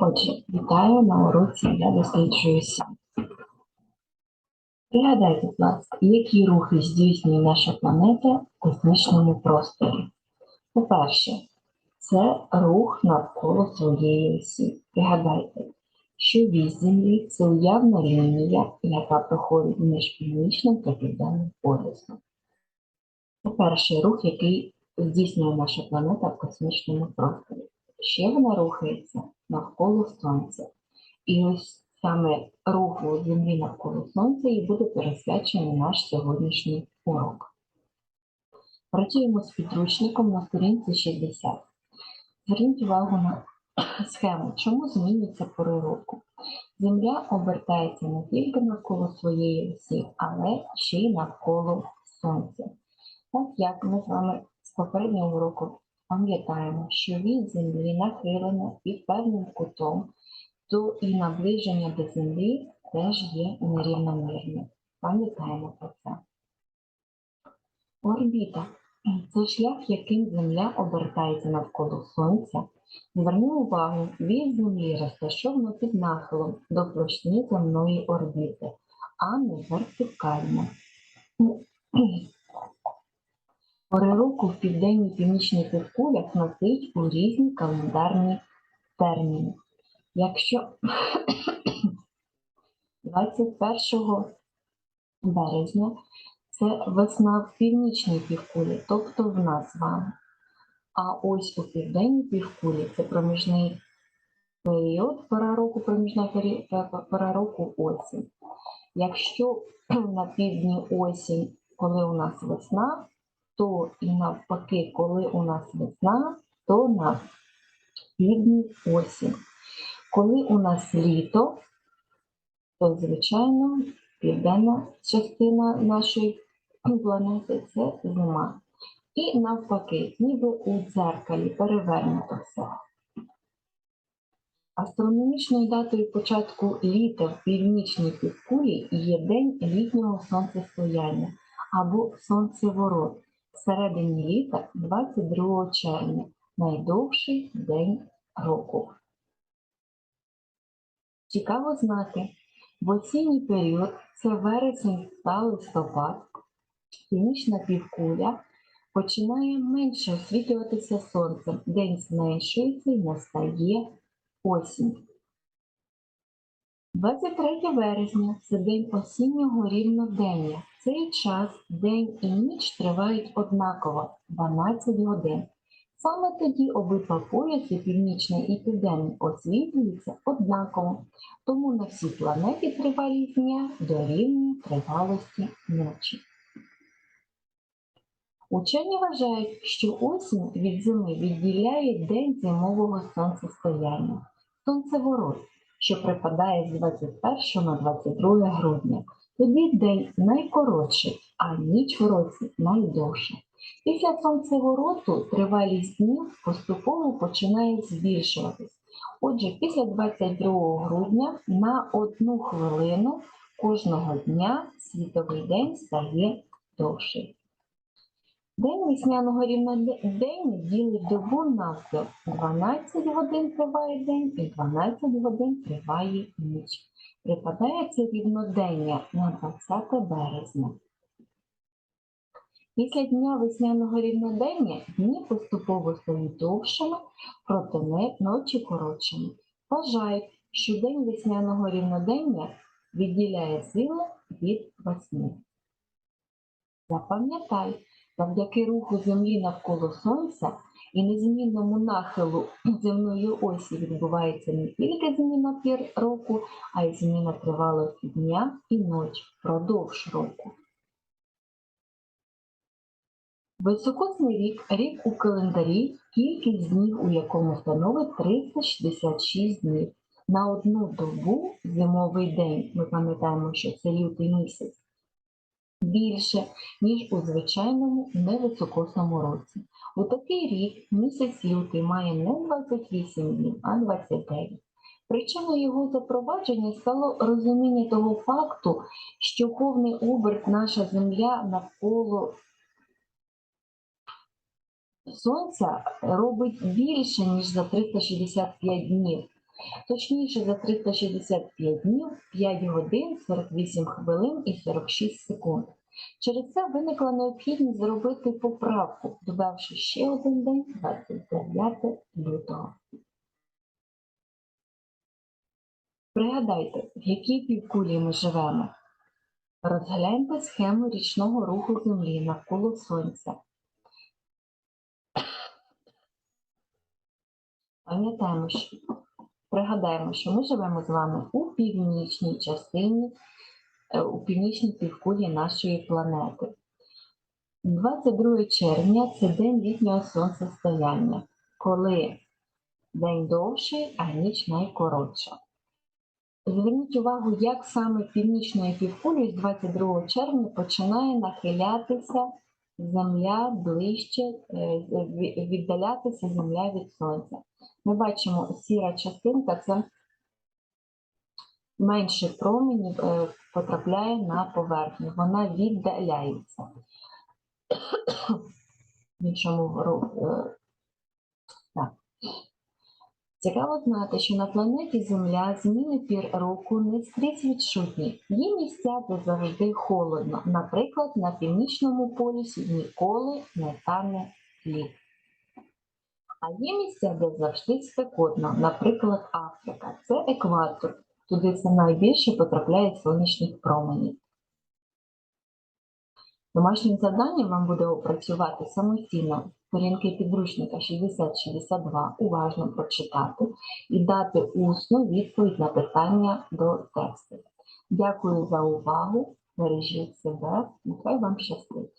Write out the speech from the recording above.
Отже, вітаю на уроці Я досліджую. Пригадайте, будь ласка, які рухи здійснює наша планета в космічному просторі. По-перше, це рух навколо своєї осі. Пригадайте, що вісь Землі це уявна лінія, яка проходить між північним та південним полюсом. Це перший рух, який здійснює наша планета в космічному просторі. Ще вона рухається навколо Сонця. І ось саме руху Землі навколо Сонця і буде присвячений наш сьогоднішній урок. Працюємо з підручником на сторінці 60. Зверніть увагу на схему, чому змінюються пори року. Земля обертається не тільки навколо своєї осі, але ще й навколо Сонця. Так як ми з вами з попереднього уроку пам'ятаємо, що від землі нахилена під певним кутом, то і наближення до землі теж є нерівномірним. Пам'ятаємо про це. Орбіта це шлях, яким Земля обертається навколо Сонця. Звернемо увагу, від Землі розташовано під нахилом до площини земної орбіти, а не вертикально. Пори року в південній північній півкулях носить у різні календарні терміни. Якщо 21 березня це весна в північній півкулі, тобто в нас з вами. А ось у південній півкулі це проміжний період, пора року, проміжна пора року осінь. Якщо на півдні осінь, коли у нас весна, то і навпаки, коли у нас весна, то на півдні осінь. Коли у нас літо, то звичайно південна частина нашої планети це зима. І навпаки, ніби у дзеркалі перевернуто все. Астрономічною датою початку літа в північній півкулі є день літнього сонцестояння або сонцеворот всередині літа 22 червня, найдовший день року. Цікаво знати, в осінній період це вересень та листопад, північна півкуля починає менше освітлюватися сонцем, день зменшується і настає осінь. 23 березня це день осіннього рівнодення. Цей час день і ніч тривають однаково 12 годин. Саме тоді обидва пояси, північний і південний, освітлюються однаково, тому на всій планеті тривалість дня дорівнює тривалості ночі. Учені вважають, що осінь від зими відділяє день зимового сонцестояння, сонцеворот, що припадає з 21 на 22 грудня. Тоді день найкоротший, а ніч в році найдовша. Після сонцевороту тривалість днів поступово починає збільшуватись. Отже, після 22 грудня на одну хвилину кожного дня світовий день стає довший. День весняного рівнодення ділить добу навпіл. 12 годин триває день і 12 годин триває ніч. Припадає це рівнодення на 20 березня. Після дня весняного рівнодення дні поступово стають довшими, проте ночі коротшими. Вважають, що день весняного рівнодення відділяє сили від весни. Запам'ятай, завдяки руху Землі навколо Сонця і незмінному нахилу земної осі відбувається не тільки зміна пір року, а й зміна тривалості дня і ночі впродовж року. Високосний рік рік у календарі, кількість днів у якому становить 366 днів. На одну добу зимовий день, ми пам'ятаємо, що це лютий місяць, більше, ніж у звичайному невисокосному році. У такий рік місяць лютий має не 28 днів, а 29. Причиною його запровадження стало розуміння того факту, що повний оберт наша Земля навколо Сонця робить більше, ніж за 365 днів. Точніше за 365 днів, 5 годин, 48 хвилин і 46 секунд. Через це виникла необхідність зробити поправку, додавши ще один день 29 лютого. Пригадайте, в якій півкулі ми живемо. Розгляньте схему річного руху Землі навколо Сонця. Пам'ятаємо, що пригадаємо, що ми живемо з вами у північній частині, у північній півкулі нашої планети. 22 червня це день літнього сонцестояння, коли день довший, а ніч найкоротша. Зверніть увагу, як саме північною півкулею з 22 червня починає нахилятися Земля ближче, е, віддалятися Земля від Сонця. Ми бачимо, сіра частинка це менше променів е, потрапляє на поверхню, вона віддаляється. Е. Цікаво знати, що на планеті Земля зміни пір року не скрізь відчутні. Є місця, де завжди холодно. Наприклад, на північному полюсі ніколи не тане лід. А є місця, де завжди спекотно, наприклад, Африка. Це екватор. Туди це найбільше потрапляє сонячних променів. Домашнім завданням вам буде опрацювати самостійно сторінки підручника 60-62, уважно прочитати і дати усну відповідь на питання до тексту. Дякую за увагу. Бережіть себе, нехай вам щастить.